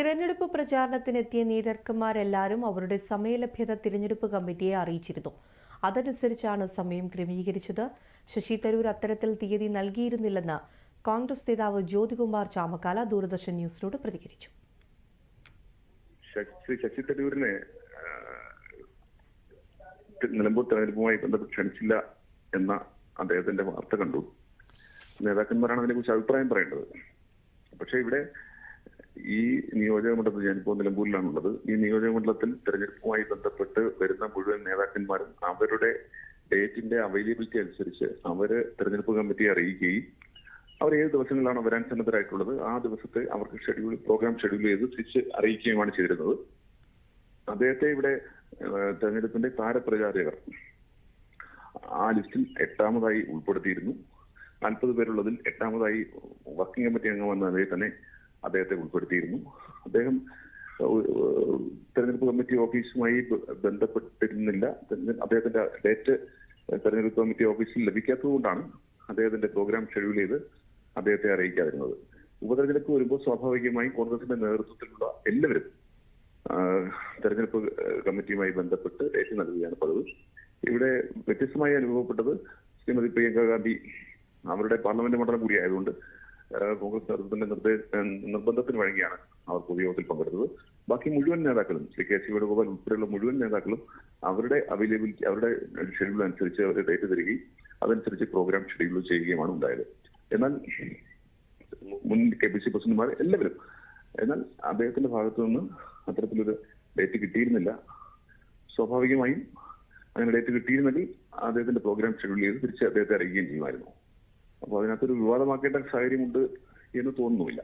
തിരഞ്ഞെടുപ്പ് പ്രചാരണത്തിനെത്തിയ നേതാക്കന്മാരെല്ലാവരും അവരുടെ സമയലഭ്യത തിരഞ്ഞെടുപ്പ് കമ്മിറ്റിയെ അറിയിച്ചിരുന്നു. അതനുസരിച്ചാണ് സമയം ക്രമീകരിച്ചത്. ശശി തരൂർ അത്തരത്തിൽ തീയതി നൽകിയിരുന്നില്ലെന്ന് കോൺഗ്രസ് നേതാവ് ജ്യോതികുമാർ ചാമക്കാല ദൂരദർശൻ ന്യൂസിനോട് പ്രതികരിച്ചു. ശശി തരൂരിനെ നിലമ്പൂർ തെരഞ്ഞെടുപ്പുമായി ബന്ധപ്പെട്ട് ക്ഷണിച്ചില്ല എന്ന അദ്ദേഹത്തിന്റെ വാർത്ത കണ്ടു. നേതാക്കന്മാരാണ് അതിനെക്കുറിച്ച് അഭിപ്രായം പറയേണ്ടത്. പക്ഷെ ഇവിടെ ഈ നിയോജക മണ്ഡലത്തിൽ ഞാനിപ്പോൾ നിലമ്പൂരിലാണുള്ളത്. ഈ നിയോജക മണ്ഡലത്തിൽ തെരഞ്ഞെടുപ്പുമായി ബന്ധപ്പെട്ട് വരുന്ന മുഴുവൻ നേതാക്കന്മാരും അവരുടെ ഡേറ്റിന്റെ അവൈലബിലിറ്റി അനുസരിച്ച് അവർ തെരഞ്ഞെടുപ്പ് കമ്മിറ്റിയെ അറിയിക്കുകയും അവർ ഏത് ദിവസങ്ങളിലാണ് വരാൻ സന്നദ്ധരായിട്ടുള്ളത് ആ ദിവസത്തെ അവർക്ക് ഷെഡ്യൂൾ പ്രോഗ്രാം ഷെഡ്യൂൾ ചെയ്ത് തിരിച്ച് അറിയിക്കുകയുമാണ് ചെയ്തിരുന്നത്. അദ്ദേഹത്തെ ഇവിടെ തെരഞ്ഞെടുപ്പിന്റെ താരപ്രചാരകർ ആ ലിസ്റ്റിൽ എട്ടാമതായി ഉൾപ്പെടുത്തിയിരുന്നു. നാൽപ്പത് പേരുള്ളതിൽ എട്ടാമതായി വർക്കിംഗ് കമ്മിറ്റി അംഗമെന്ന നിലയിൽ തന്നെ അദ്ദേഹത്തെ ഉൾപ്പെടുത്തിയിരുന്നു. അദ്ദേഹം തെരഞ്ഞെടുപ്പ് കമ്മിറ്റി ഓഫീസുമായി ബന്ധപ്പെട്ടിരുന്നില്ല. അദ്ദേഹത്തിന്റെ ഡേറ്റ് തെരഞ്ഞെടുപ്പ് കമ്മിറ്റി ഓഫീസിൽ ലഭിക്കാത്തതുകൊണ്ടാണ് അദ്ദേഹത്തിന്റെ പ്രോഗ്രാം ഷെഡ്യൂൾ ചെയ്ത് അദ്ദേഹത്തെ അറിയിക്കാതിരുന്നത്. ഉപതെരഞ്ഞെടുപ്പ് വരുമ്പോൾ സ്വാഭാവികമായും കോൺഗ്രസിന്റെ നേതൃത്വത്തിലുള്ള എല്ലാവരും തെരഞ്ഞെടുപ്പ് കമ്മിറ്റിയുമായി ബന്ധപ്പെട്ട് ഡേറ്റ് നൽകുകയാണ് പതിവ്. ഇവിടെ വ്യത്യസ്തമായി അനുഭവപ്പെട്ടത് ശ്രീമതി പ്രിയങ്ക ഗാന്ധി അവരുടെ പാർലമെന്റ് മണ്ഡലം കൂടി ആയതുകൊണ്ട് കോൺഗ്രസ് നേതൃത്വത്തിന്റെ നിർബന്ധത്തിന് വഴങ്ങിയാണ് അവർ പൊതുയോഗത്തിൽ പങ്കെടുത്തത്. ബാക്കി മുഴുവൻ നേതാക്കളും ശ്രീ കെ സി വേണുഗോപാൽ ഉൾപ്പെടെയുള്ള മുഴുവൻ നേതാക്കളും അവരുടെ അവൈലബിലിറ്റി അവരുടെ ഷെഡ്യൂൾ അനുസരിച്ച് അവർ ഡേറ്റ് തരികയും അതനുസരിച്ച് പ്രോഗ്രാം ഷെഡ്യൂൾ ചെയ്യുകയുമാണ് ഉണ്ടായത്. എന്നാൽ മുൻ കെ പി സി പ്രസിഡന്റുമാർ എല്ലാവരും എന്നാൽ അദ്ദേഹത്തിന്റെ ഭാഗത്തു നിന്ന് അത്തരത്തിലൊരു ഡേറ്റ് കിട്ടിയിരുന്നില്ല. സ്വാഭാവികമായും അങ്ങനെ ഡേറ്റ് കിട്ടിയിരുന്നെങ്കിൽ അദ്ദേഹത്തിന്റെ പ്രോഗ്രാം ഷെഡ്യൂൾ ചെയ്ത് തിരിച്ച് അദ്ദേഹത്തെ അറിയിക്കുകയും ചെയ്യുമായിരുന്നു. അപ്പോൾ അതിനകത്തൊരു വിവാദമാക്കേണ്ട സാഹചര്യമുണ്ട് എന്ന് തോന്നുന്നുമില്ല.